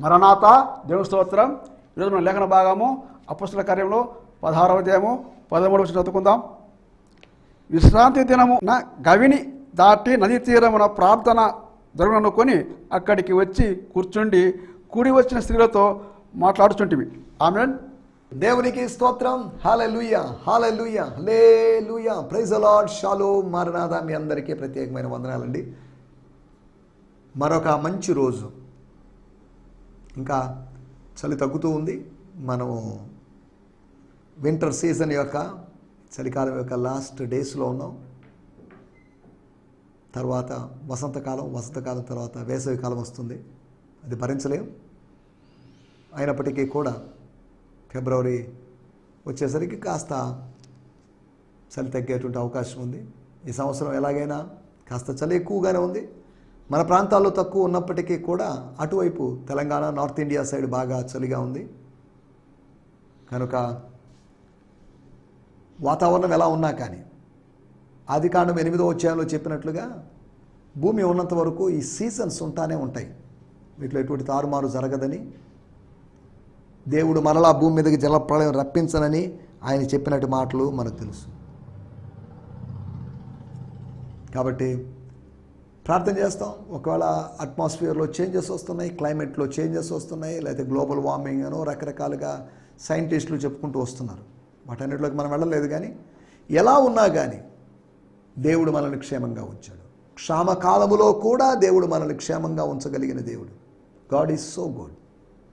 మరణాత దేవుని స్తోత్రం. ఈరోజు మన లేఖన భాగము అపస్తుల కార్యంలో పదహారవ అధ్యాయము పదమూడవ చదువుకుందాం. విశ్రాంతి దినమున గవిని దాటి నదీ తీరమున ప్రార్థన జరుగుననుకొని అక్కడికి వచ్చి కూర్చుండి కూడి వచ్చిన స్త్రీలతో మాట్లాడుచుంటివి ఆమె దేవునికి స్తోత్రం. హాలెలూయ హాలెలూయ లే ప్రైజ్ అలాడ్ షాలో మారనాథ మీ అందరికీ ప్రత్యేకమైన వందనాలండి. మరొక మంచి రోజు. ఇంకా చలి తగ్గుతూ ఉంది. మనము వింటర్ సీజన్ యొక్క చలికాలం యొక్క లాస్ట్ డేస్లో ఉన్నాం. తర్వాత వసంతకాలం వసంతకాలం తర్వాత వేసవి కాలం వస్తుంది. అది భరించలేం. అయినప్పటికీ కూడా ఫిబ్రవరి వచ్చేసరికి కాస్త చలి తగ్గేటువంటి అవకాశం ఉంది. ఈ సంవత్సరం ఎలాగైనా కాస్త చలి ఎక్కువగానే ఉంది. మన ప్రాంతాల్లో తక్కువ ఉన్నప్పటికీ కూడా అటువైపు తెలంగాణ నార్త్ ఇండియా సైడ్ బాగా చలిగా ఉంది. కనుక వాతావరణం ఎలా ఉన్నా కానీ ఆదికాండం ఎనిమిదో అధ్యాయంలో చెప్పినట్లుగా భూమి ఉన్నంత వరకు ఈ సీజన్స్ ఉంటానే ఉంటాయి. వీటిలో ఎటువంటి తారుమారు జరగదని దేవుడు మరలా భూమి మీదకి జలప్రళయం రప్పించనని ఆయన చెప్పినట్టు మాటలు మనకు తెలుసు. కాబట్టి ప్రార్థన చేస్తాం. ఒకవేళ అట్మాస్ఫియర్లో చేంజెస్ వస్తున్నాయి క్లైమేట్లో చేంజెస్ వస్తున్నాయి లేకపోతే గ్లోబల్ వార్మింగ్ అనో రకరకాలుగా సైంటిస్టులు చెప్పుకుంటూ వస్తున్నారు. వాటన్నిటిలోకి మనం వెళ్ళలేదు కానీ ఎలా ఉన్నా కానీ దేవుడు మనల్ని క్షేమంగా ఉంచాడు. క్షామకాలములో కూడా దేవుడు మనల్ని క్షేమంగా ఉంచగలిగిన దేవుడు. గాడ్ ఈజ్ సో గుడ్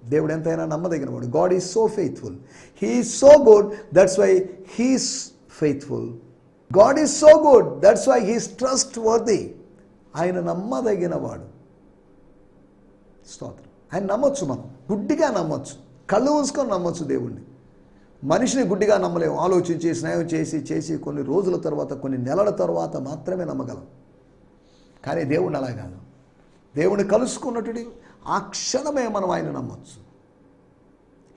దేవుడు ఎంతైనా నమ్మదగిన వాడు. God is so faithful he so good that's why he's faithful God is so good that's why he's trustworthy ఆయన నమ్మదగిన వాడు స్తోత్రం. ఆయన నమ్మొచ్చు మనం. గుడ్డిగా నమ్మొచ్చు. కళ్ళు మూసుకొని నమ్మొచ్చు దేవుణ్ణి. మనిషిని గుడ్డిగా నమ్మలేము. ఆలోచించి స్నేహం చేసి చేసి కొన్ని రోజుల తర్వాత కొన్ని నెలల తర్వాత మాత్రమే నమ్మగలం. కానీ దేవుణ్ణి అలా కాదు. దేవుణ్ణి కలుసుకున్నటువంటి ఆ క్షణమే మనం ఆయన నమ్మొచ్చు.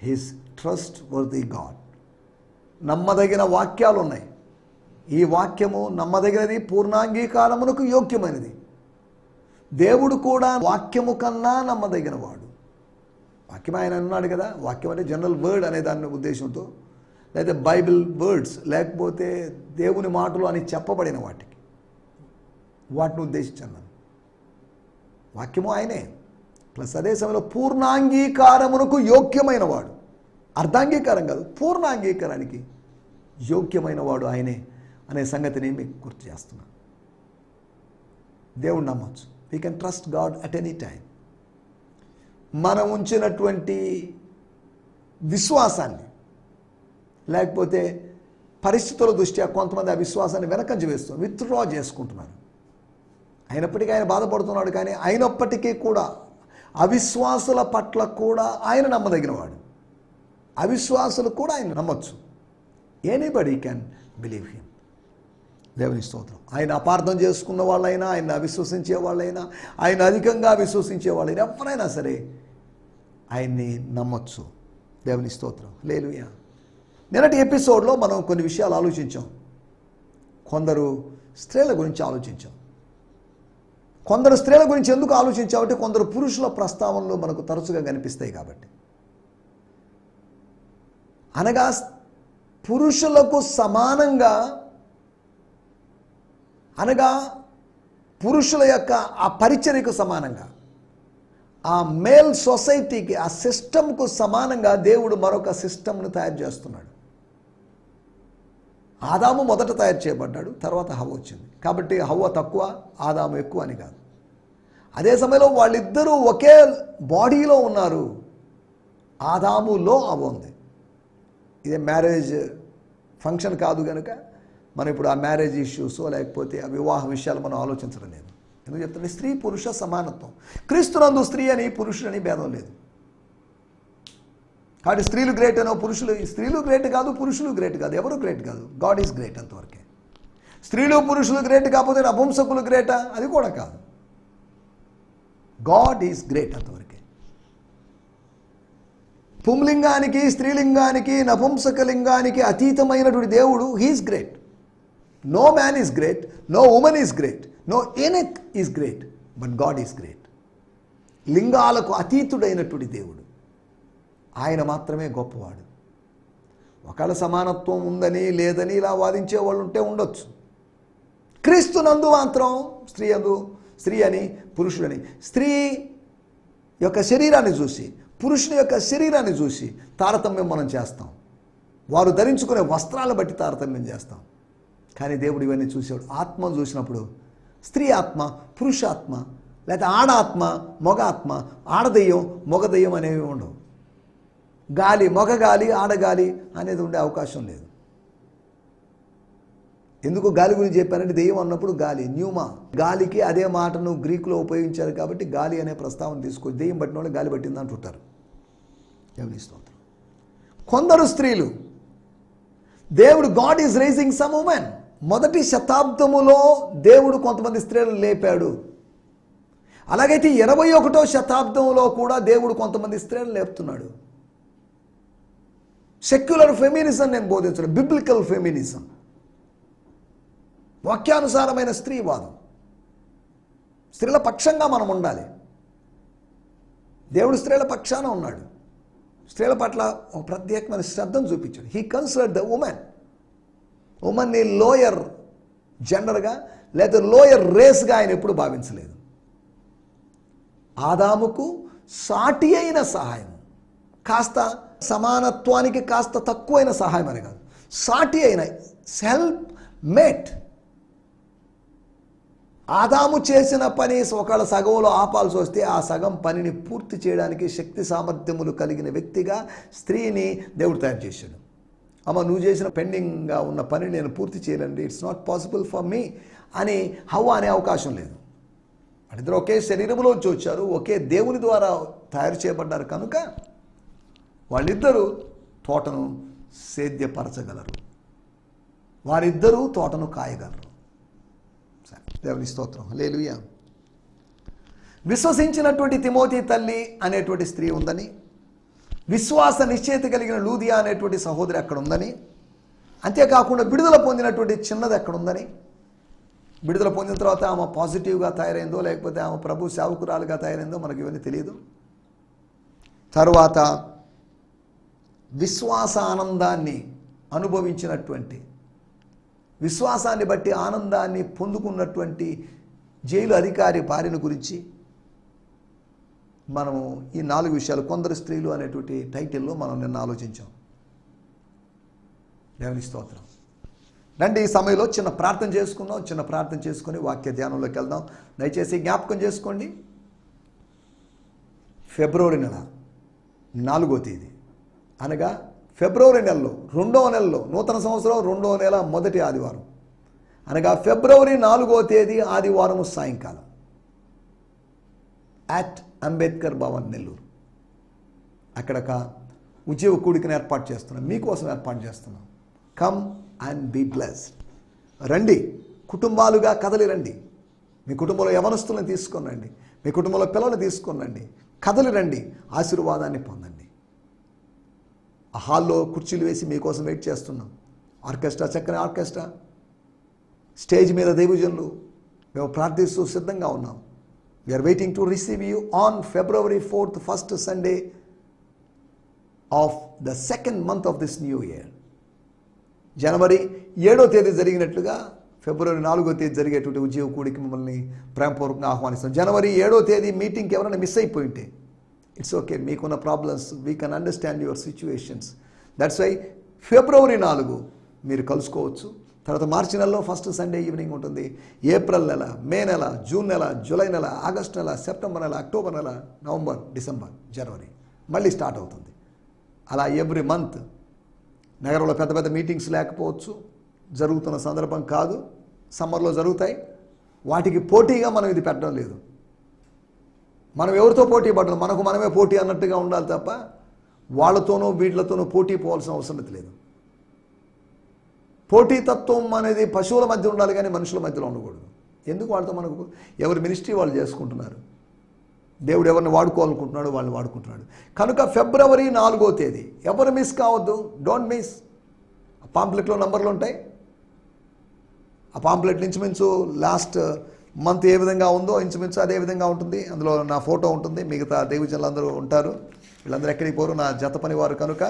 హీస్ ట్రస్ట్ వర్ది గాడ్ నమ్మదగిన వాక్యాలు ఉన్నాయి ఈ వాక్యము నమ్మదగినది పూర్ణాంగీకారమునకు యోగ్యమైనది. దేవుడు కూడా వాక్యము కన్నా నమ్మదగిన వాడు వాక్యం ఆయన అన్నాడు కదా వాక్యం అంటే జనరల్ వర్డ్ అనే దాని ఉద్దేశంతో. లేదా బైబిల్ వర్డ్స్ లేకపోతే దేవుని మాటలు అని చెప్పబడిన వాటికి. వాటిని ఉద్దేశించాను వాక్యము ఆయనే. ప్లస్ అదే సమయంలో పూర్ణాంగీకారమునకు యోగ్యమైన వాడు అర్ధాంగీకారం కాదు పూర్ణాంగీకారానికి యోగ్యమైన వాడు ఆయనే అనే సంగతిని మీకు గుర్తు చేస్తున్నాను. దేవుడు నమ్మచ్చు. We can trust God at any time మనం ఉంచినటువంటి విశ్వాసాన్ని లేకపోతే పరిస్థితుల దృష్ట్యా కొంతమంది ఆ విశ్వాసాన్ని వెనకంజ వేస్తున్నారు విత్డ్రా చేసుకుంటున్నారు. అయినప్పటికీ ఆయన బాధపడుతున్నాడు కానీ అయినప్పటికీ కూడా అవిశ్వాసుల పట్ల కూడా ఆయన నమ్మదగినవాడు. అవిశ్వాసులు కూడా ఆయన నమ్మొచ్చు. ఎనీబడి క్యాన్ బిలీవ్ హిమ్ దేవుని స్తోత్రం. ఆయన అపార్థం చేసుకున్న వాళ్ళైనా ఆయన అవిశ్వసించే వాళ్ళైనా ఆయన అధికంగా విశ్వసించే వాళ్ళైనా ఎవరైనా సరే ఆయన్ని నమ్మొచ్చు. దేవుని స్తోత్రం. లేలుయా నిన్నటి ఎపిసోడ్లో మనం కొన్ని విషయాలు ఆలోచించాం. కొందరు స్త్రీల గురించి ఆలోచించాం. కొందరు స్త్రీల గురించి ఎందుకు ఆలోచించామంటే కొందరు పురుషుల ప్రస్తావనలు మనకు తరచుగా కనిపిస్తాయి కాబట్టి. అనగా పురుషులకు సమానంగా అనగా పురుషుల యొక్క ఆ పరిచర్యకు సమానంగా ఆ మేల్ సొసైటీకి ఆ సిస్టమ్కు సమానంగా దేవుడు మరొక సిస్టమ్ను తయారు చేస్తున్నాడు. ఆదాము మొదట తయారు చేయబడ్డాడు తర్వాత హవ వచ్చింది. కాబట్టి హవ్వ తక్కువ ఆదాము ఎక్కువ అని కాదు. అదే సమయంలో వాళ్ళిద్దరూ ఒకే బాడీలో ఉన్నారు. ఆదాములో అవ ఉంది. ఇదే మ్యారేజ్ ఫంక్షన్ కాదు కనుక మనం ఇప్పుడు ఆ మ్యారేజ్ ఇష్యూస్ లేకపోతే ఆ వివాహ విషయాలు మనం ఆలోచించడం లేదు. ఎందుకు చెప్తుంటే స్త్రీ పురుష సమానత్వం. క్రీస్తునందు స్త్రీ అని పురుషుడని భేదం లేదు. కాబట్టి స్త్రీలు గ్రేట్ అనో పురుషులు స్త్రీలు గ్రేట్ కాదు పురుషులు గ్రేట్ కాదు. ఎవరు గ్రేట్ కాదు? గాడ్ ఈజ్ గ్రేట్ అంతవరకే. స్త్రీలు పురుషులు గ్రేట్ కాకపోతే నపుంసకులు గ్రేటా అది కూడా కాదు. గాడ్ ఈజ్ గ్రేట్ అంతవరకే. పుంలింగానికి స్త్రీలింగానికి నపుంసకలింగానికి అతీతమైనటువంటి దేవుడు he is great no man is great no women is great no eunuch is great but God is great లింగాలకు అతీతుడైనటువంటి దేవుడు. ఆయన మాత్రమే గొప్పవాడు. ఒకళ్ళ సమానత్వం ఉందని లేదని ఇలా వాదించే వాళ్ళు ఉంటే ఉండొచ్చు. క్రీస్తు నందు మాత్రం స్త్రీ అందు స్త్రీ అని పురుషుడని స్త్రీ యొక్క శరీరాన్ని చూసి పురుషుని యొక్క శరీరాన్ని చూసి తారతమ్యం మనం చేస్తాం. వారు ధరించుకునే వస్త్రాలను బట్టి తారతమ్యం చేస్తాం. కానీ దేవుడు ఇవన్నీ చూసాడు ఆత్మను చూసినప్పుడు స్త్రీ ఆత్మ పురుషాత్మ లేకపోతే ఆడాత్మ మగ ఆత్మ ఆడదెయ్యం మొగ దెయ్యం అనేవి ఉండవు. గాలి మగ గాలి ఆడగాలి అనేది ఉండే అవకాశం లేదు. ఎందుకు గాలి గురించి చెప్పానంటే దెయ్యం అన్నప్పుడు గాలి న్యూమా. గాలికి అదే మాటను గ్రీకులో ఉపయోగించారు కాబట్టి గాలి అనే ప్రస్తావన తీసుకొచ్చి దెయ్యం పట్టిన వాళ్ళు గాలి పట్టింది అంటుంటారు. దేవుని కొందరు స్త్రీలు దేవుడు God is raising some women మొదటి శతాబ్దములో దేవుడు కొంతమంది స్త్రీలను లేపాడు. అలాగైతే ఇరవై ఒకటో శతాబ్దంలో కూడా దేవుడు కొంతమంది స్త్రీలను లేపుతున్నాడు. సెక్యులర్ ఫెమినిజం నేను బోధించడం బిబ్లికల్ ఫెమినిజం వాక్యానుసారమైన స్త్రీవాదం. స్త్రీల పక్షంగా మనం ఉండాలి. దేవుడు స్త్రీల పక్షాన ఉన్నాడు. స్త్రీల పట్ల ఒక ప్రత్యేకమైన శ్రద్ధను చూపించాడు. హీ కన్సిడర్ ద ఉమెన్ ఉమెన్ని లోయర్ జెండర్గా లేదా లోయర్ రేస్గా ఆయన ఎప్పుడు భావించలేదు. ఆదాముకు సాటి అయిన సహాయం. కాస్త సమానత్వానికి కాస్త తక్కువైన సహాయం అని కాదు. సాటి అయిన సెల్ఫ్ మేట్. ఆదాము చేసిన పని ఒకళ్ళ సగంలో ఆపాల్సి వస్తే ఆ సగం పనిని పూర్తి చేయడానికి శక్తి సామర్థ్యములు కలిగిన వ్యక్తిగా స్త్రీని దేవుడు తయారు చేశాడు. అమ్మ నువ్వు చేసిన పెండింగ్గా ఉన్న పని నేను పూర్తి చేయలేండి it's not possible for me అని హవ్వ అనే అవకాశం లేదు. వాళ్ళిద్దరు ఒకే శరీరంలోంచి వచ్చారు ఒకే దేవుని ద్వారా తయారు చేయబడ్డారు కనుక వాళ్ళిద్దరూ తోటను సేద్యపరచగలరు. వారిద్దరూ తోటను కాయగలరు. సరే, దేవుని స్తోత్రం. లేలుయ్యా విశ్వసించినటువంటి తిమోతి తల్లి అనేటువంటి స్త్రీ ఉందని విశ్వాస నిశ్చయిత కలిగిన లూదియా అనేటువంటి సహోదరి అక్కడ ఉందని అంతేకాకుండా విడుదల పొందినటువంటి చిన్నది అక్కడ ఉందని విడుదల పొందిన తర్వాత ఆమె పాజిటివ్గా తయారైందో లేకపోతే ఆమె ప్రభు సేవకురాలుగా తయారైందో మనకి ఇవన్నీ తెలియదు. తరువాత విశ్వాస ఆనందాన్ని అనుభవించినటువంటి విశ్వాసాన్ని బట్టి ఆనందాన్ని పొందుకున్నటువంటి జైలు అధికారి భార్యను గురించి మనము ఈ నాలుగు విషయాలు కొందరు స్త్రీలు అనేటువంటి టైటిల్లో మనం నిన్న ఆలోచించాం. దేవుని స్తోత్రం. రండి ఈ సమయంలో చిన్న ప్రార్థన చేసుకుందాం చిన్న ప్రార్థన చేసుకొని వాక్య ధ్యానంలోకి వెళ్దాం. దయచేసి జ్ఞాపకం చేసుకోండి. ఫిబ్రవరి నెల నాలుగో తేదీ. అనగా ఫిబ్రవరి నెలలో రెండవ నెలలో నూతన సంవత్సరం రెండవ నెల మొదటి ఆదివారం. అనగా ఫిబ్రవరి నాలుగో తేదీ ఆదివారం సాయంకాలం. అట్ అంబేద్కర్ భవన్ నెల్లూరు. అక్కడ ఒక ఉద్యోగ కూడికను ఏర్పాటు చేస్తున్నాం. మీకోసం ఏర్పాటు చేస్తున్నాం. కమ్ అండ్ బీ బ్లెస్డ్ రండి. కుటుంబాలుగా కదలి రండి. మీ కుటుంబంలో యవనస్తులను తీసుకొని రండి. మీ కుటుంబంలో పిల్లలు తీసుకొని రండి. కదలి రండి. ఆశీర్వాదాన్ని పొందండి. ఆ హాల్లో కుర్చీలు వేసి మీకోసం వెయిట్ చేస్తున్నాం. ఆర్కెస్ట్రా చక్కని ఆర్కెస్ట్రా. స్టేజ్ మీద దైవజనులు. మేము ప్రార్థిస్తూ సిద్ధంగా ఉన్నాం. We are waiting to receive you on February fourth first Sunday of the second month of this new year జనవరి ఏడో తేదీ జరిగినట్లుగా ఫిబ్రవరి నాలుగో తేదీ జరిగేటువంటి ఉద్యోగ కూడికి మిమ్మల్ని ప్రేమపూర్వకంగా ఆహ్వానిస్తాం జనవరి ఏడో తేదీ మీటింగ్కి ఎవరైనా మిస్ అయిపోయింటే ఇట్స్ ఓకే మీకున్న problems we can understand your situations that's why ఫిబ్రవరి నాలుగు మీరు కలుసుకోవచ్చు. తర్వాత మార్చి నెలలో ఫస్ట్ సండే ఈవినింగ్ ఉంటుంది. ఏప్రిల్ నెల మే నెల జూన్ నెల జూలై నెల ఆగస్ట్ నెల సెప్టెంబర్ నెల అక్టోబర్ నెల నవంబర్ డిసెంబర్ జనవరి మళ్ళీ స్టార్ట్ అవుతుంది. అలా ఎవ్రీ మంత్ నగరంలో పెద్ద పెద్ద మీటింగ్స్ లేకపోవచ్చు. జరుగుతున్న సందర్భం కాదు. సమ్మర్లో జరుగుతాయి. వాటికి పోటీగా మనం ఇది పెట్టడం లేదు. మనం ఎవరితో పోటీ పడడం? మనకు మనమే పోటీ అన్నట్టుగా ఉండాలి తప్ప వాళ్ళతోనూ వీళ్ళతోనూ పోటీ పోవాల్సిన అవసరం లేదు. పోటీతత్వం అనేది పశువుల మధ్య ఉండాలి కానీ మనుషుల మధ్యలో ఉండకూడదు. ఎందుకు వాళ్ళతో మనకు ఎవరి మినిస్ట్రీ వాళ్ళు చేసుకుంటున్నారు? దేవుడు ఎవరిని వాడుకోవాలనుకుంటున్నాడు వాళ్ళని వాడుకుంటున్నాడు. కనుక ఫిబ్రవరి నాలుగో తేదీ ఎవరు మిస్ కావద్దు? డోంట్ మిస్ పాంప్లెట్లో నంబర్లు ఉంటాయి. ఆ పాంప్లెట్ ఇంచుమించు లాస్ట్ మంత్ ఏ విధంగా ఉందో ఇంచుమించు అదే విధంగా ఉంటుంది. అందులో నా ఫోటో ఉంటుంది. మిగతా దైవజనులందరూ ఉంటారు. వీళ్ళందరూ ఎక్కడికి పోరు? నా జత పని వారు కనుక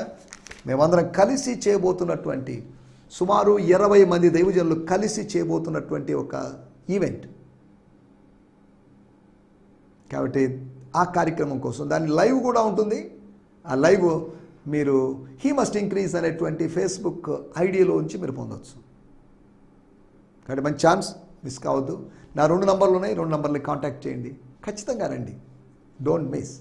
మేమందరం కలిసి చేయబోతున్నటువంటి సుమారు ఇరవై మంది దైవజనులు కలిసి చేయబోతున్నటువంటి ఒక ఈవెంట్. కాబట్టి ఆ కార్యక్రమం కోసం దాని లైవ్ కూడా ఉంటుంది. ఆ లైవ్ మీరు హీ మస్ట్ ఇంక్రీజ్ అనేటువంటి ఫేస్బుక్ ఐడియాలో ఉంచి మీరు పొందవచ్చు కాబట్టి మంచి ఛాన్స్ మిస్ కావద్దు. నా రెండు నంబర్లు ఉన్నాయి రెండు నంబర్లు కాంటాక్ట్ చేయండి. ఖచ్చితంగా రండి. Don't miss.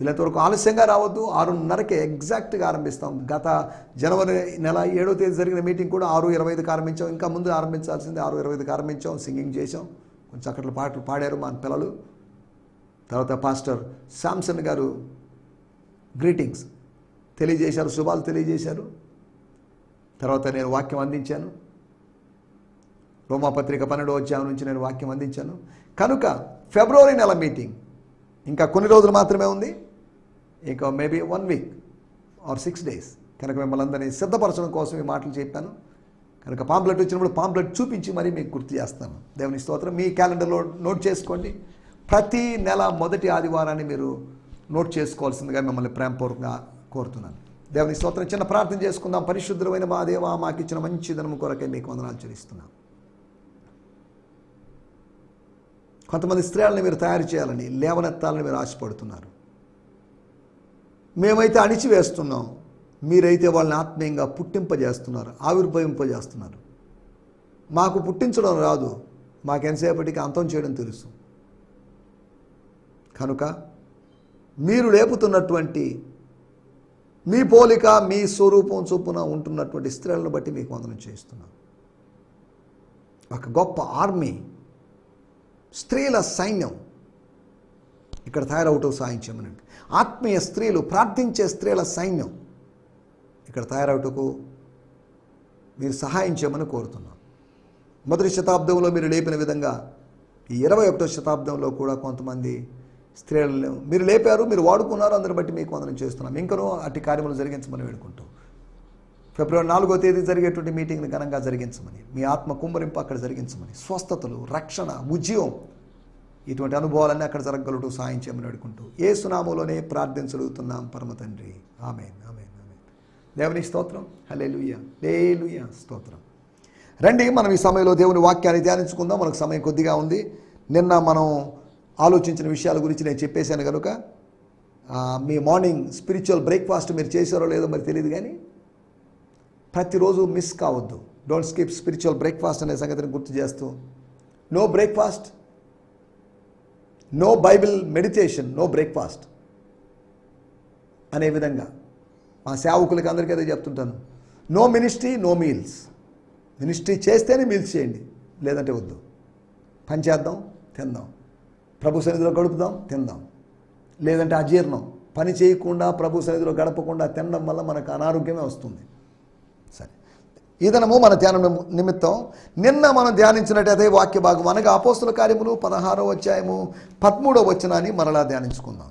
వీళ్ళంత వరకు ఆలస్యంగా రావద్దు. ఆరున్నరకే ఎగ్జాక్ట్గా ఆరంభిస్తాం. గత జనవరి నెల ఏడో తేదీ జరిగిన మీటింగ్ కూడా ఆరు ఇరవై ఐదుకి ఆరంభించాం. ఇంకా ముందు ఆరంభించాల్సింది ఆరు ఇరవై ఐదుకి ఆరంభించాం. సింగింగ్ చేసాం కొంచెం అక్కడ పాటలు పాడారు మా పిల్లలు. తర్వాత పాస్టర్ శాంసన్ గారు గ్రీటింగ్స్ తెలియజేశారు శుభాలు తెలియజేశారు. తర్వాత నేను వాక్యం అందించాను. రోమాపత్రిక పన్నెండు అధ్యాయం నుంచి నేను వాక్యం అందించాను. కనుక ఫిబ్రవరి నెల మీటింగ్ ఇంకా కొన్ని రోజులు మాత్రమే ఉంది. ఇంకా maybe one week or six days కనుక మిమ్మల్ని అందరినీ సిద్ధపరచడం కోసం ఈ మాటలు చెప్పాను. కనుక పాంప్లెట్ వచ్చినప్పుడు పాంప్లెట్ చూపించి మరీ మీకు గుర్తు చేస్తాను. దేవుని స్తోత్రం. మీ క్యాలెండర్లో నోట్ చేసుకోండి. ప్రతి నెల మొదటి ఆదివారాన్ని మీరు నోట్ చేసుకోవాల్సిందిగా మిమ్మల్ని ప్రేమపూర్వకంగా కోరుతున్నాను. దేవుని స్తోత్రం. చిన్న ప్రార్థన చేసుకుందాం. పరిశుద్ధమైన మా దేవా మాకు ఇచ్చిన మంచి ధనము కొరకే మీకు వందనాలు చెల్లిస్తున్నాం. కొంతమంది స్త్రీలను మీరు తయారు చేయాలని లేవనెత్తాలని మీరు ఆశపడుతున్నారు. మేమైతే అణిచివేస్తున్నాం. మీరైతే వాళ్ళని ఆత్మీయంగా పుట్టింపజేస్తున్నారు ఆవిర్భవింపజేస్తున్నారు. మాకు పుట్టించడం రాదు. మాకెంతసేపటికి అంతం చేయడం తెలుసు. కనుక మీరు లేపుతున్నటువంటి మీ పోలిక మీ స్వరూపం చొప్పున ఉంటున్నటువంటి స్త్రీలను బట్టి మీకు వందనం చేస్తున్నాం ఒక గొప్ప ఆర్మీ స్త్రీల సైన్యం ఇక్కడ తయారవటం సాయం చేయమనండి. ఆత్మీయ స్త్రీలు ప్రార్థించే స్త్రీల సైన్యం. ఇక్కడ తయారవుటకు మీరు సహాయం చేయమని కోరుతున్నాం. మొదటి శతాబ్దంలో మీరు లేపిన విధంగా ఈ ఇరవై ఒకటో శతాబ్దంలో కూడా కొంతమంది స్త్రీలను మీరు లేపారు మీరు వాడుకున్నారు అందరిని బట్టి మీకు వందనం చేస్తున్నాం. ఇంకనూ అట్టి కార్యములు జరిగించమని వేడుకుంటూ. ఫిబ్రవరి నాలుగో తేదీ జరిగేటువంటి మీటింగ్ని ఘనంగా జరిగించమని మీ ఆత్మ కుమ్మరింపు అక్కడ జరిగించమని స్వస్థతలు రక్షణ ఉద్యమం ఇటువంటి అనుభవాలన్నీ అక్కడ జరగగలటు సాయం చేయమని అడుగుకుంటూ ఏ సునామోలోనే ప్రార్థించగలుగుతున్నాం పరమ తండ్రి. Amen amen amen. దేవుని స్తోత్రం. హలే లుయ్య స్తోత్రం. రండి మనం ఈ సమయంలో దేవుని వాక్యాన్ని ధ్యానించుకుందాం. మనకు సమయం కొద్దిగా ఉంది. నిన్న మనం ఆలోచించిన విషయాల గురించి నేను చెప్పేశాను కనుక మీ మార్నింగ్ స్పిరిచువల్ బ్రేక్ఫాస్ట్ మీరు చేశారో లేదో మరి తెలియదు కానీ ప్రతిరోజు మిస్ కావద్దు. డోంట్ స్కిప్ స్పిరిచువల్ బ్రేక్ఫాస్ట్ అనే సంగతిని గుర్తు చేస్తూ no breakfast no Bible meditation no breakfast అనే విధంగా మా సేవకులకి అందరికీ అదే చెప్తుంటాను. No ministry no meals ministry చేస్తేనే మీల్స్ చేయండి. లేదంటే వద్దు. పని చేద్దాం తిందాం. ప్రభు సన్నిధిలో గడుపుదాం తిందాం. లేదంటే అజీర్ణం. పని చేయకుండా ప్రభు సన్నిధిలో గడపకుండా తినడం వల్ల మనకు అనారోగ్యమే వస్తుంది. ఈ దినము మన ధ్యానం నిమి- నిమిత్తం. నిన్న మనం ధ్యానించినట్టయితే వాక్య భాగం. అనగా అపోస్తుల కార్యములు పదహారో అధ్యాయము పదమూడవ వచనాన్ని మరలా ధ్యానించుకుందాం.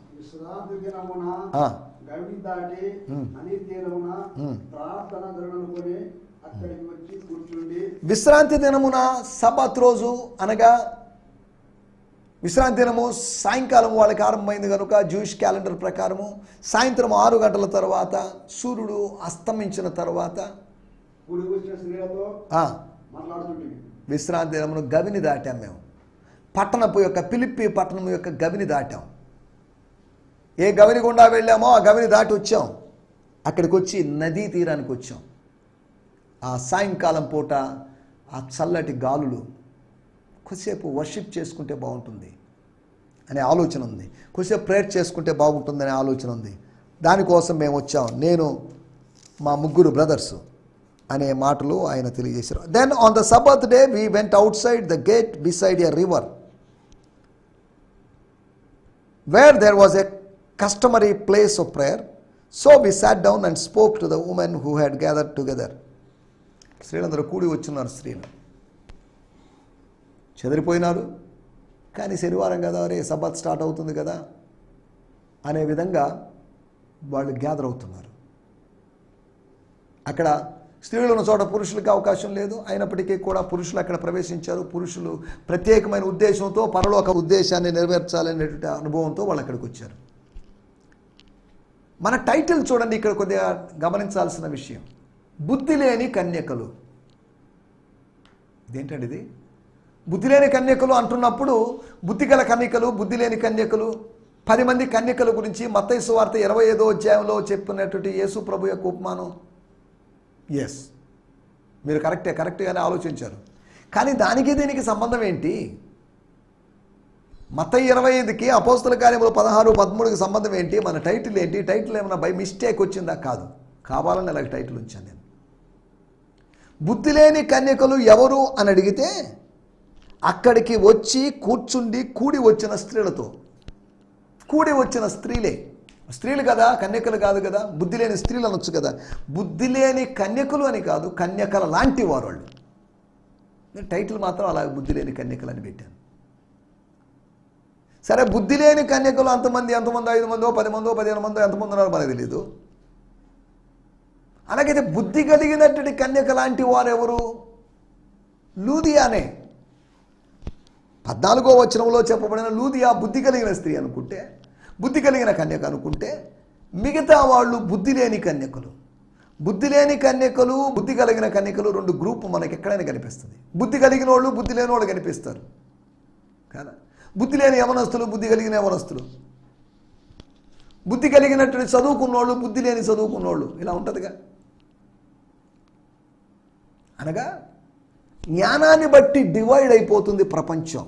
విశ్రాంతి దినమున సబాత్ రోజు అనగా విశ్రాంతి దినము సాయంకాలం వాళ్ళకి ఆరంభమైంది కనుక జూయిష్ క్యాలెండర్ ప్రకారము సాయంత్రం ఆరు గంటల తర్వాత సూర్యుడు అస్తమించిన తర్వాత విశ్రాంతి దినమును గవిని దాటాం మేము. పట్టణపు యొక్క పిలిప్పి పట్టణం యొక్క గవిని దాటాం. ఏ గవిని గుండా వెళ్ళామో ఆ గవిని దాటి వచ్చాం. అక్కడికి వచ్చి నదీ తీరానికి వచ్చాం. ఆ సాయంకాలం పూట ఆ చల్లటి గాలులు కొద్దిసేపు వర్షిప్ చేసుకుంటే బాగుంటుంది అనే ఆలోచన ఉంది. కొద్దిసేపు ప్రేయర్ చేసుకుంటే బాగుంటుందనే ఆలోచన ఉంది. దానికోసం మేము వచ్చాం. నేను మా ముగ్గురు బ్రదర్స్. అనే మాటలు ఆయన తెలియజేశారు. Then on the Sabbath day we went outside the gate beside a river where there was a customary place of prayer so we sat down and spoke to the women who had gather together స్త్రీలందరూ కూడి వచ్చున్నారు స్త్రీలు. చెదిరిపోయినారు. కానీ శనివారం కదా రే Sabbath start అవుతుంది కదా అనే విధంగా వాళ్ళు గ్యాదర్ అవుతున్నారు. అక్కడ స్త్రీలు ఉన్న చోట పురుషులకి అవకాశం లేదు. అయినప్పటికీ కూడా పురుషులు అక్కడ ప్రవేశించారు. పురుషులు ప్రత్యేకమైన ఉద్దేశంతో పరలోక ఉద్దేశాన్ని నెరవేర్చాలనేటువంటి అనుభవంతో వాళ్ళు అక్కడికి వచ్చారు. మన టైటిల్ చూడండి ఇక్కడ కొద్దిగా గమనించాల్సిన విషయం. బుద్ధి లేని కన్యకలు. ఇదేంటండి ఇది? బుద్ధి లేని కన్యకలు అంటున్నప్పుడు బుద్ధి గల కన్యకలు బుద్ధి లేని కన్యకలు పది మంది కన్యకల గురించి మత్తైసు వార్త ఇరవై ఐదో అధ్యాయంలో చెప్పినటువంటి యేసు ప్రభు యొక్క ఉపమానం ఎస్ మీరు కరెక్టే కరెక్ట్గానే ఆలోచించారు. కానీ దానికి దీనికి సంబంధం ఏంటి? మత ఇరవై ఐదుకి అపోస్తుల కార్యములు పదహారు పదమూడుకి సంబంధం ఏంటి? మన టైటిల్ ఏంటి? టైటిల్ ఏమైనా బై మిస్టేక్ వచ్చిందా? కాదు. కావాలని అలాగే టైటిల్ ఉంచాను నేను. బుద్ధి లేని కన్యకలు ఎవరు అని అడిగితే అక్కడికి వచ్చి కూర్చుండి కూడి వచ్చిన స్త్రీలతో. కూడి వచ్చిన స్త్రీలే. స్త్రీలు కదా కన్యకలు కాదు కదా బుద్ధి లేని స్త్రీలు అనొచ్చు కదా. బుద్ధి లేని కన్యకులు అని కాదు కన్యకల లాంటి వారు వాళ్ళు నేను టైటిల్ మాత్రం అలా బుద్ధి లేని కన్యకలు అని పెట్టాను. సరే బుద్ధి లేని కన్యకలు అంతమంది ఎంతమంది ఐదు మందో పది మందో పదిహేను మందో ఎంతమంది ఉన్నారో మనకు తెలియదు అలాగైతే బుద్ధి కలిగినటువంటి కన్యక లాంటి వారు ఎవరు లూదియానే. పద్నాలుగో వచనంలో చెప్పబడిన లూదియా బుద్ధి కలిగిన స్త్రీ అనుకుంటే బుద్ధి కలిగిన కన్యక అనుకుంటే మిగతా వాళ్ళు బుద్ధి లేని కన్యకలు. బుద్ధి లేని కన్యకలు బుద్ధి కలిగిన కన్యకలు రెండు గ్రూప్ మనకి ఎక్కడైనా కనిపిస్తుంది. బుద్ధి కలిగిన వాళ్ళు బుద్ధి లేని వాళ్ళు కనిపిస్తారు. కదా? బుద్ధి లేని యవనస్తులు బుద్ధి కలిగిన యవనస్తులు. బుద్ధి కలిగినటువంటి చదువుకున్నోళ్ళు బుద్ధి లేని చదువుకున్నోళ్ళు. ఇలా ఉంటుందిగా. అనగా జ్ఞానాన్ని బట్టి డివైడ్ అయిపోతుంది ప్రపంచం.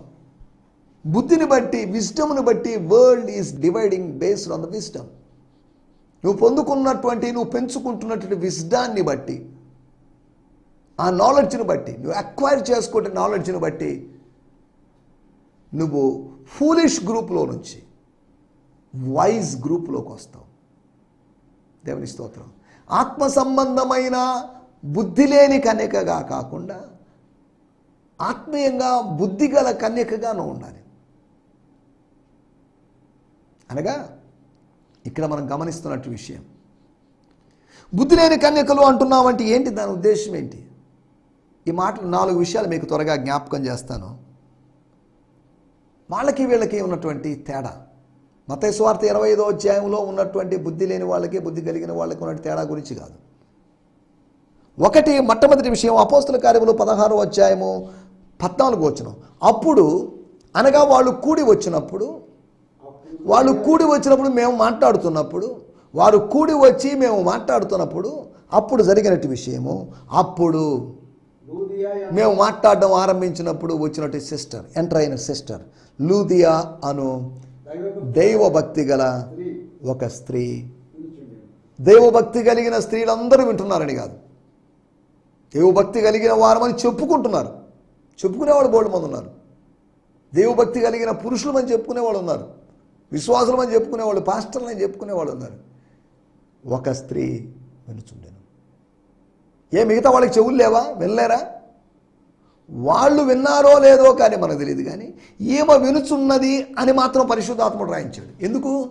బుద్ధిని బట్టి విజ్డమ్ని బట్టి world is dividing based on the wisdom నువ్వు పొందుకున్నటువంటి నువ్వు పెంచుకుంటున్నటువంటి విజ్డాన్ని బట్టి ఆ నాలెడ్జ్ని బట్టి నువ్వు అక్వైర్ చేసుకుంటే నాలెడ్జ్ని బట్టి నువ్వు ఫూలిష్ గ్రూప్లో నుంచి వైజ్ గ్రూప్లోకి వస్తావు. దేవుని స్తోత్రం. ఆత్మ సంబంధమైన బుద్ధి లేని కన్యకగా కాకుండా ఆత్మీయంగా బుద్ధి గల ఉండాలి. అనగా ఇక్కడ మనం గమనిస్తున్నట్టు విషయం. బుద్ధి లేని కన్యకలు అంటున్నామంటే ఏంటి? దాని ఉద్దేశం ఏంటి? ఈ మాటలు నాలుగు విషయాలు మీకు త్వరగా జ్ఞాపకం చేస్తాను. వాళ్ళకి వీళ్ళకి ఉన్నటువంటి తేడా. మత స్వార్థ ఇరవై ఐదో అధ్యాయంలో ఉన్నటువంటి బుద్ధి లేని వాళ్ళకి బుద్ధి కలిగిన వాళ్ళకి ఉన్నటువంటి తేడా గురించి కాదు. ఒకటి మొట్టమొదటి విషయం అపోస్తుల కార్యములు పదహారో అధ్యాయము పద్నాలుగు వచ్చిన అప్పుడు అనగా వాళ్ళు కూడి వచ్చినప్పుడు వాళ్ళు కూడి వచ్చినప్పుడు మేము మాట్లాడుతున్నప్పుడు వారు కూడి వచ్చి మేము మాట్లాడుతున్నప్పుడు అప్పుడు జరిగినట్టు విషయము. అప్పుడు మేము మాట్లాడడం ఆరంభించినప్పుడు వచ్చినట్టు సిస్టర్ ఎంటర్ అయిన సిస్టర్. లూదియా అను దైవభక్తి గల ఒక స్త్రీ. దైవభక్తి కలిగిన స్త్రీలందరూ వింటున్నారని కాదు. దైవభక్తి కలిగిన వారమని చెప్పుకుంటున్నారు. చెప్పుకునేవాళ్ళు బోల్డ్ మంది ఉన్నారు. దైవభక్తి కలిగిన పురుషులమని చెప్పుకునేవాళ్ళు ఉన్నారు. విశ్వాసులమని చెప్పుకునేవాళ్ళు పాస్టర్లని చెప్పుకునేవాళ్ళు ఉన్నారు ఒక స్త్రీ వినుచుండెను. ఏ మిగతా వాళ్ళకి చెవులు లేవా? వినలేరా? వాళ్ళు విన్నారో లేదో కానీ మనకు తెలియదు కానీ ఈమె వినుచున్నది అని మాత్రం పరిశుద్ధాత్ముడు రాయించాడు. ఎందుకు?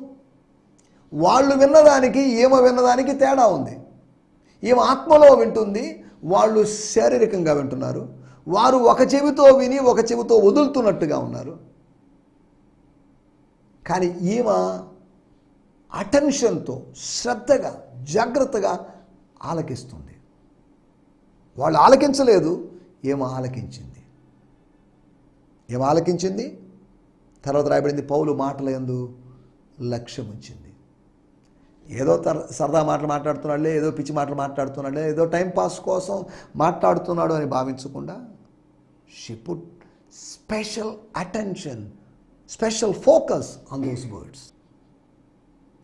వాళ్ళు విన్నదానికి ఈమె విన్నదానికి తేడా ఉంది. ఈమె ఆత్మలో వింటుంది వాళ్ళు శారీరకంగా వింటున్నారు. వారు ఒక చెవితో విని ఒక చెవితో వదులుతున్నట్టుగా ఉన్నారు. కానీ ఈమె అటెన్షన్తో శ్రద్ధగా జాగ్రత్తగా ఆలకిస్తుంది. వాళ్ళు ఆలకించలేదు ఏమో ఆలకించింది. ఏమో ఆలకించింది తర్వాత రాయబడింది పౌలు మాటల ఎందు లక్ష్యం ఉంచింది. ఏదో తర సరదా మాటలు మాట్లాడుతున్నాడులే ఏదో పిచ్చి మాటలు మాట్లాడుతున్నాడులే ఏదో టైం పాస్ కోసం మాట్లాడుతున్నాడు అని భావించకుండా she put special attention special focus on those words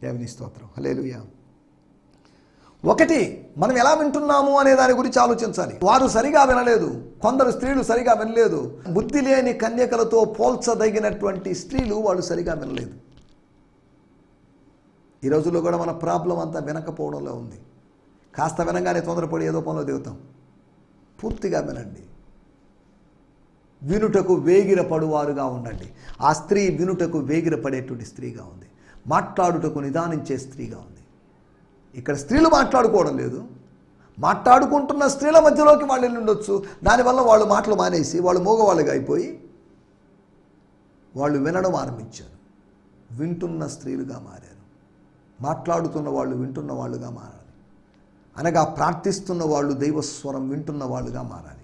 దేవుని స్తోత్రం. హలేలుయా ఒకటి మనం ఎలా వింటున్నాము అనే దాని గురించి ఆలోచించాలి. వారు సరిగా వినలేదు. కొందరు స్త్రీలు సరిగా వినలేదు. బుద్ధి లేని కన్యకలతో పోల్చదగినటువంటి స్త్రీలు వాళ్ళు సరిగా వినలేదు. ఈ రోజుల్లో కూడా మన ప్రాబ్లం అంతా వినకపోవడంలో ఉంది. కాస్త వినగానే తొందరపడి ఏదో పనిలో దిగుతాం. పూర్తిగా వినండి. వినుటకు వేగిరపడువారుగా ఉండండి. ఆ స్త్రీ వినుటకు వేగిరపడేటువంటి స్త్రీగా ఉంది. మాట్లాడుటకు నిదానించే స్త్రీగా ఉంది. ఇక్కడ స్త్రీలు మాట్లాడుకోవడం లేదు. మాట్లాడుకుంటున్న స్త్రీల మధ్యలోకి వాళ్ళు వెళ్ళి ఉండొచ్చు దానివల్ల వాళ్ళు మాటలు మానేసి వాళ్ళు మూగవాళ్ళుగా అయిపోయి వాళ్ళు వినడం ఆరంభించారు. వింటున్న స్త్రీలుగా మారారు. మాట్లాడుతున్న వాళ్ళు వింటున్న వాళ్ళుగా మారాలి. అనగా ప్రార్థిస్తున్న వాళ్ళు దైవస్వరం వింటున్న వాళ్ళుగా మారాలి.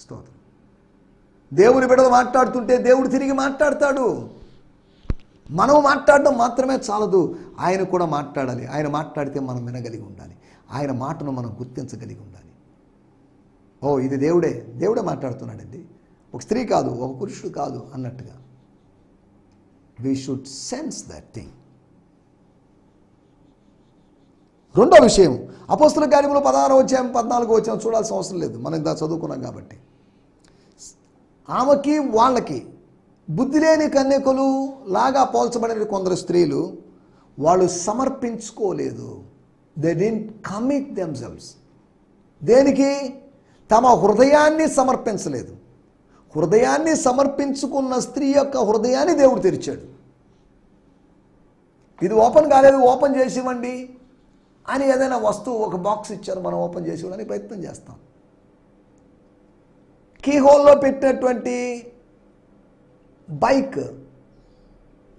స్తోత్రం. దేవుని బిడ్డలు మాట్లాడుతుంటే దేవుడు తిరిగి మాట్లాడతాడు. మనం మాట్లాడడం మాత్రమే చాలదు. ఆయన కూడా మాట్లాడాలి. ఆయన మాట్లాడితే మనం వినగలిగి ఉండాలి. ఆయన మాటను మనం గుర్తించగలిగి ఉండాలి. ఓ ఇది దేవుడే. దేవుడే మాట్లాడుతున్నాడండి. ఒక స్త్రీ కాదు ఒక పురుషుడు కాదు అన్నట్టుగా. We should sense that thing రెండో విషయం. అపోస్తుల కార్యములు పదహారు వచ్చాం పద్నాలుగు వచ్చాం చూడాల్సిన అవసరం లేదు. మనం ఇందా చదువుకున్నాం కాబట్టి. ఆమెకి వాళ్ళకి బుద్ధి లేని కన్యకలు లాగా పోల్చబడిన కొందరు స్త్రీలు వాళ్ళు సమర్పించుకోలేదు. దే డింట్ కమిట్ దెమ్సెల్వ్స్ దేనికి? తమ హృదయాన్ని సమర్పించలేదు. హృదయాన్ని సమర్పించుకున్న స్త్రీ యొక్క హృదయాన్ని దేవుడు తెరిచాడు. ఇది ఓపెన్ కాలేదు ఓపెన్ చేసి ఇవ్వండి అని ఏదైనా వస్తువు ఒక బాక్స్ ఇచ్చారు మనం ఓపెన్ చేసి ఇవ్వడానికి ప్రయత్నం చేస్తాం. కీ హోల్లో పెట్టినటువంటి బైక్.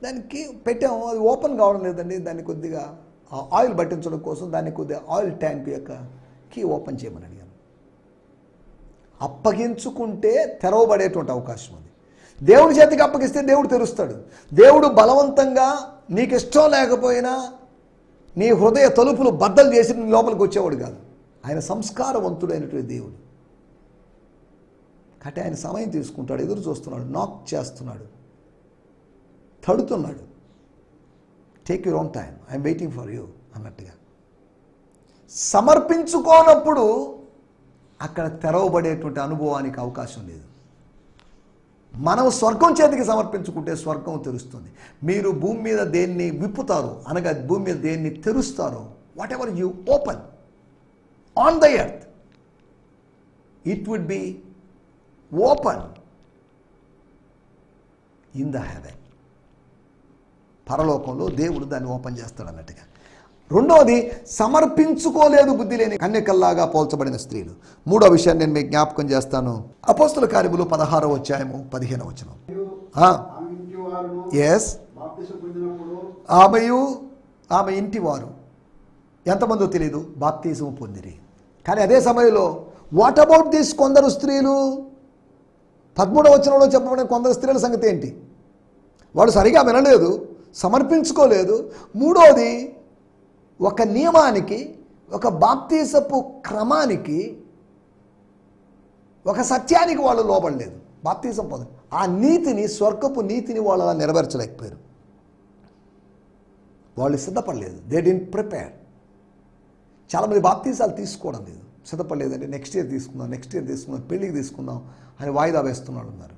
దానికి పెట్టాము. అది ఓపెన్ కావడం లేదండి. దాన్ని కొద్దిగా ఆ ఆయిల్ పట్టించడం కోసం దాన్ని కొద్దిగా ఆయిల్ ట్యాంక్ యొక్క కీ ఓపెన్ చేయమని అడిగాను. అప్పగించుకుంటే తెరవబడేటువంటి అవకాశం ఉంది. దేవుడి చేతికి అప్పగిస్తే దేవుడు తెరుస్తాడు. దేవుడు బలవంతంగా నీకు ఇష్టం లేకపోయినా నీ హృదయ తలుపులు బద్దలు చేసి నీ లోపలికి వచ్చేవాడు కాదు. ఆయన సంస్కారవంతుడైనటువంటి దేవుడు. కాబట్టి ఆయన సమయం తీసుకుంటాడు ఎదురు చూస్తున్నాడు నాక్ చేస్తున్నాడు తడుతున్నాడు. Take your own time I'm waiting for you అన్నట్టుగా. సమర్పించుకోనప్పుడు అక్కడ తెరవబడేటువంటి అనుభవానికి అవకాశం లేదు. మనం స్వర్గం చేతికి సమర్పించుకుంటే స్వర్గం తెరుస్తుంది. మీరు భూమి మీద దేన్ని విప్పుతారో అనగా భూమి మీద దేన్ని తెరుస్తారో whatever you open on the earth it would be open in the heaven పరలోకంలో దేవుడు దాన్ని ఓపెన్ చేస్తాడు అన్నట్టుగా రెండవది సమర్పించుకోలేదు బుద్ధి లేని కన్యకల్లాగా పోల్చబడిన స్త్రీలు. మూడో విషయాన్ని నేను మీకు జ్ఞాపకం చేస్తాను. అపోస్తుల కార్యములు పదహారో వచ్చాయము పదిహేను వచనం. ఎస్ ఆమెయు ఆమె ఇంటి వారు ఎంతమందో తెలియదు బాప్తీసము పొందిరి. కానీ అదే సమయంలో వాట్ అబౌట్ దిస్ కొందరు స్త్రీలు? పదమూడవ వచనంలో చెప్పబడిన కొందరు స్త్రీల సంగతి ఏంటి? వాడు సరిగా వినలేదు సమర్పించుకోలేదు. మూడోది ఒక నియమానికి ఒక బాప్తీసపు క్రమానికి ఒక సత్యానికి వాళ్ళు లోపడలేదు బాప్తీసం పొంద ఆ నీతిని స్వర్గపు నీతిని వాళ్ళు అలా నెరవేర్చలేకపోయారు. వాళ్ళు సిద్ధపడలేదు. దే డింట్ ప్రిపేర్ చాలామంది బాప్తీసాలు తీసుకోవడం లేదు. సిద్ధపడలేదండి నెక్స్ట్ ఇయర్ తీసుకుందాం నెక్స్ట్ ఇయర్ తీసుకుందాం పెళ్ళికి తీసుకుందాం అని వాయిదా వేస్తున్నాడు ఉన్నారు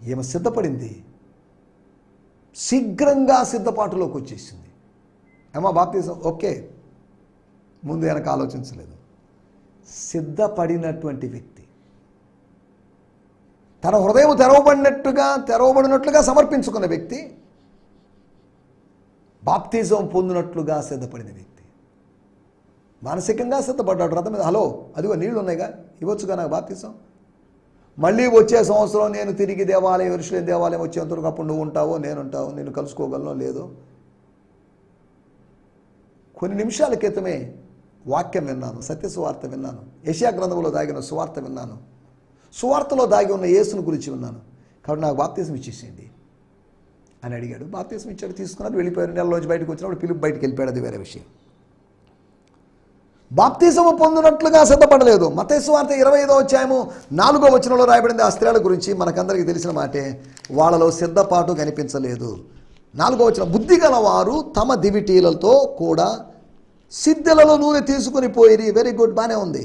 ఈమె సిద్ధపడింది. శీఘ్రంగా సిద్ధపాటులోకి వచ్చేసింది. ఏమా బాప్తీసం ఓకే. ముందు వెనక ఆలోచించలేదు. సిద్ధపడినటువంటి వ్యక్తి. తన హృదయం తెరవబడినట్టుగా తెరవబడినట్లుగా సమర్పించుకున్న వ్యక్తి బాప్తిజం పొందినట్లుగా సిద్ధపడిన వ్యక్తి. మానసికంగా సిద్ధపడ్డాడు. రథం మీద హలో అదిగో నీళ్ళు ఉన్నాయిగా ఇవ్వచ్చుగా నాకు బాప్తీసం? మళ్ళీ వచ్చే సంవత్సరం నేను తిరిగి దేవాలయం విరుషులేని దేవాలయం వచ్చేంతవరకు అప్పుడు నువ్వు ఉంటావో నేను ఉంటావో నేను కలుసుకోగలనో లేదో? కొన్ని నిమిషాల క్రితమే వాక్యం విన్నాను సత్య సువార్త విన్నాను. యశా గ్రంథంలో దాగిన సువార్త విన్నాను. సువార్తలో దాగి ఉన్న యేసును గురించి విన్నాను. కాబట్టి నాకు బాప్తీసం ఇచ్చేసింది అని అడిగాడు. బాప్తీసం ఇచ్చాడు తీసుకున్నాడు వెళ్ళిపోయారు నెల రోజు బయటకు వచ్చినప్పుడు పిలుపు బయటకు వెళ్ళిపోయాడు. అది వేరే విషయం. బాప్తీసము పొందినట్లుగా సిద్ధపడలేదు. మతేశ్వార్త ఇరవై ఐదో అధ్యాయము నాలుగో వచనంలో రాయబడింది ఆ స్త్రీల గురించి మనకందరికీ తెలిసిన మాటే వాళ్ళలో సిద్ధపాటు కనిపించలేదు. నాలుగో వచనం బుద్ధి గలవారు తమ దివిటీలతో కూడా సిద్ధలలో నూనె తీసుకుని పోయిరి వెరీ గుడ్ బాగానే ఉంది.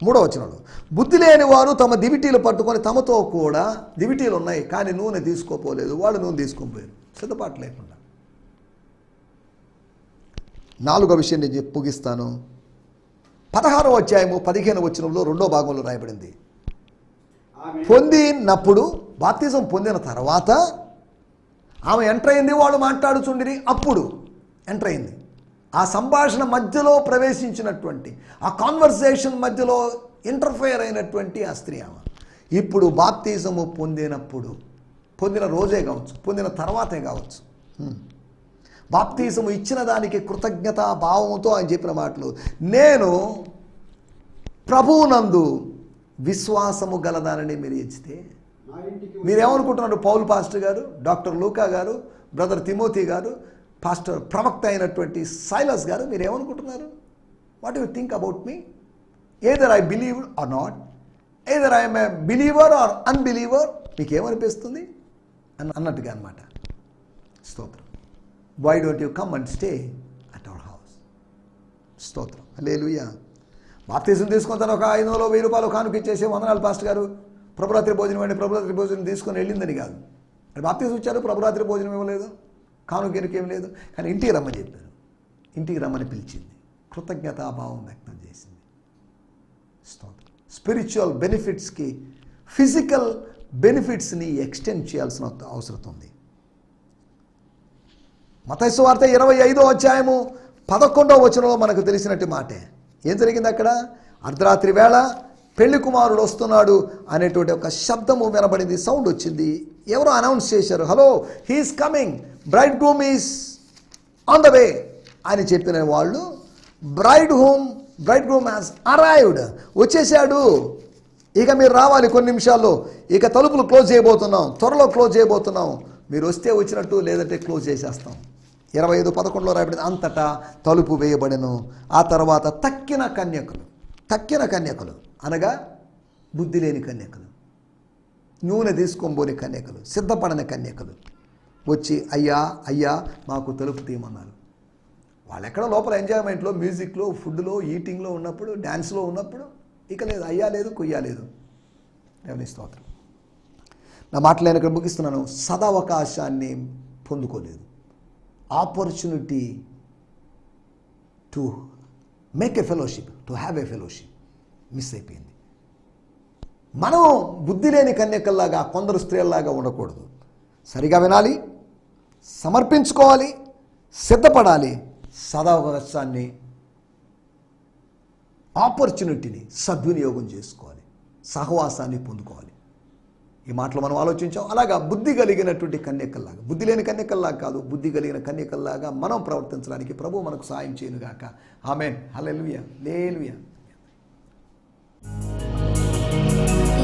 మూడో వచనంలో బుద్ధి లేని వారు తమ దివిటీలు పట్టుకొని తమతో కూడా దివిటీలు ఉన్నాయి కానీ నూనె తీసుకోపోలేదు వాళ్ళు నూనె తీసుకొని పోయారు. సిద్ధపాటు లేకుండా. నాలుగో విషయం నేను చెప్పి ముగిస్తాను. పదహారో అధ్యాయము పదిహేను వచనంలో రెండో భాగంలో రాయబడింది. పొందినప్పుడు బాప్తిజం పొందిన తర్వాత ఆమె ఎంటర్ అయింది వాళ్ళు మాట్లాడుచుండిరి అప్పుడు ఎంటర్ అయింది. ఆ సంభాషణ మధ్యలో ప్రవేశించినటువంటి ఆ కాన్వర్సేషన్ మధ్యలో ఇంటర్ఫేర్ అయినటువంటి ఆ స్త్రీ ఆమె. ఇప్పుడు బాప్తిజము పొందినప్పుడు పొందిన రోజే కావచ్చు పొందిన తర్వాతే కావచ్చు. బాప్తీసము ఇచ్చిన దానికి కృతజ్ఞత భావంతో ఆయన చెప్పిన మాటలు. నేను ప్రభువునందు విశ్వాసము గలదానని మీరు ఇచ్చితే మీరేమనుకుంటున్నారు? పౌల్ పాస్టర్ గారు డాక్టర్ లూకా గారు బ్రదర్ తిమోతి గారు పాస్టర్ ప్రవక్త అయినటువంటి సైలస్ గారు మీరేమనుకుంటున్నారు? What you think about me either I believe or not either I'm a believer or unbeliever మీకు ఏమనిపిస్తుంది అన్నట్టుగా అనమాట స్తోత్రం. Why don't you come and stay at our house స్తోత్రం. లేలుయ్యా బాప్తీసం తను ఒక ఐదు వందలు వెయ్యి రూపాయలు కానుక ఇచ్చేసి వందనాలు పాస్ట్ గారు. ప్రభురాత్రి భోజనం అండి ప్రభురాత్రి భోజనం తీసుకొని వెళ్ళిందని కాదు. మరి బాప్తీసం ఇచ్చారు ప్రభురాత్రి భోజనం ఇవ్వలేదు కానుక ఏం లేదు. కానీ ఇంటికి రమ్మని చెప్పారు. ఇంటికి రమ్మని పిలిచింది. కృతజ్ఞతాభావం వ్యక్తం చేసింది. స్తోత్రం. స్పిరిచువల్ బెనిఫిట్స్కి ఫిజికల్ బెనిఫిట్స్ని ఎక్స్టెండ్ చేయాల్సిన అవసరం ఉంది. మతైసు వార్త ఇరవై ఐదో అధ్యాయము పదకొండవ వచనంలో మనకు తెలిసినట్టు మాటే. ఏం జరిగింది అక్కడ? అర్ధరాత్రి వేళ పెళ్ళి కుమారుడు వస్తున్నాడు అనేటువంటి ఒక శబ్దము వినబడింది సౌండ్ వచ్చింది. ఎవరో అనౌన్స్ చేశారు? Hello he is coming. Bride groom is on the way అని చెప్పిన వాళ్ళు bride home bride groom has arrived. వచ్చేసాడు ఇక మీరు రావాలి కొన్ని నిమిషాల్లో. ఇక తలుపులు క్లోజ్ చేయబోతున్నాం. త్వరలో క్లోజ్ చేయబోతున్నాం. మీరు వస్తే వచ్చినట్టు లేదంటే క్లోజ్ చేసేస్తాం. ఇరవై ఐదు పదకొండులో రాయబడింది అంతటా తలుపు వేయబడెను. ఆ తర్వాత తక్కిన కన్యకులు తక్కిన కన్యకులు అనగా బుద్ధి లేని కన్యకులు నూనె తీసుకోబోని కన్యకలు సిద్ధపడని కన్యకలు వచ్చి అయ్యా అయ్యా మాకు తలుపు తీయమన్నారు. వాళ్ళు ఎక్కడ లోపల ఎంజాయ్మెంట్లో మ్యూజిక్లో ఫుడ్లో ఈటింగ్లో ఉన్నప్పుడు డ్యాన్స్లో ఉన్నప్పుడు ఇక లేదు అయ్యా లేదు కొయ్యా లేదు. దేవుని స్తోత్రం. నా మాటలు నేను ఇక్కడ ముగిస్తున్నాను. సదవకాశాన్ని పొందుకోలేదు. Opportunity to make a fellowship to have a fellowship miss అయిపోయింది మనం బుద్ధి లేని కన్యకల్లాగా కొందరు స్త్రీల్లాగా ఉండకూడదు. సరిగా వినాలి సమర్పించుకోవాలి సిద్ధపడాలి సదావకాశాన్ని ఆపర్చునిటీని సద్వినియోగం చేసుకోవాలి సహవాసాన్ని పొందుకోవాలి. ఈ మాటలు మనం ఆలోచించాం. అలాగా బుద్ధి కలిగినటువంటి కన్యకల్లాగా. బుద్ధి లేని కన్యకల్లాగా కాదు బుద్ధి కలిగిన కన్యకల్లాగా మనం ప్రవర్తించడానికి ప్రభు మనకు సాయం చేయనుగాక ఆమెన్. హల్లెలూయా. లేలుయ.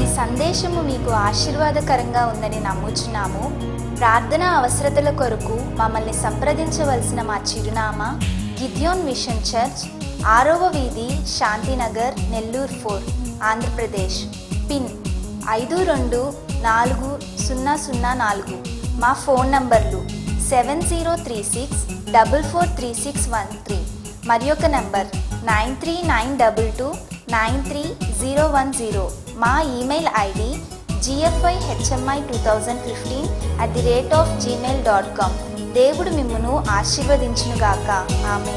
ఈ సందేశము మీకు ఆశీర్వాదకరంగా ఉందని నమ్ముచున్నాము. ప్రార్థన అవసరతల కొరకు మమ్మల్ని సంప్రదించవలసిన మా చిరునామా గిద్యోన్ మిషన్ చర్చ్ ఆరవ వీధి శాంతినగర్ నెల్లూరు ఫోర్ ఆంధ్రప్రదేశ్. పిన్ ఐదు రెండు నాలుగు సున్నా సున్నా నాలుగు. మా ఫోన్ నంబర్లు seven zero three six double four three six one three. మరి ఒక number nine three nine double two nine three zero one zero. మా email ID GFI HMI two thousand fifteen at the rate of Gmail dot com. దేవుడు మిమ్మను ఆశీర్వదించునుగాక. ఆమె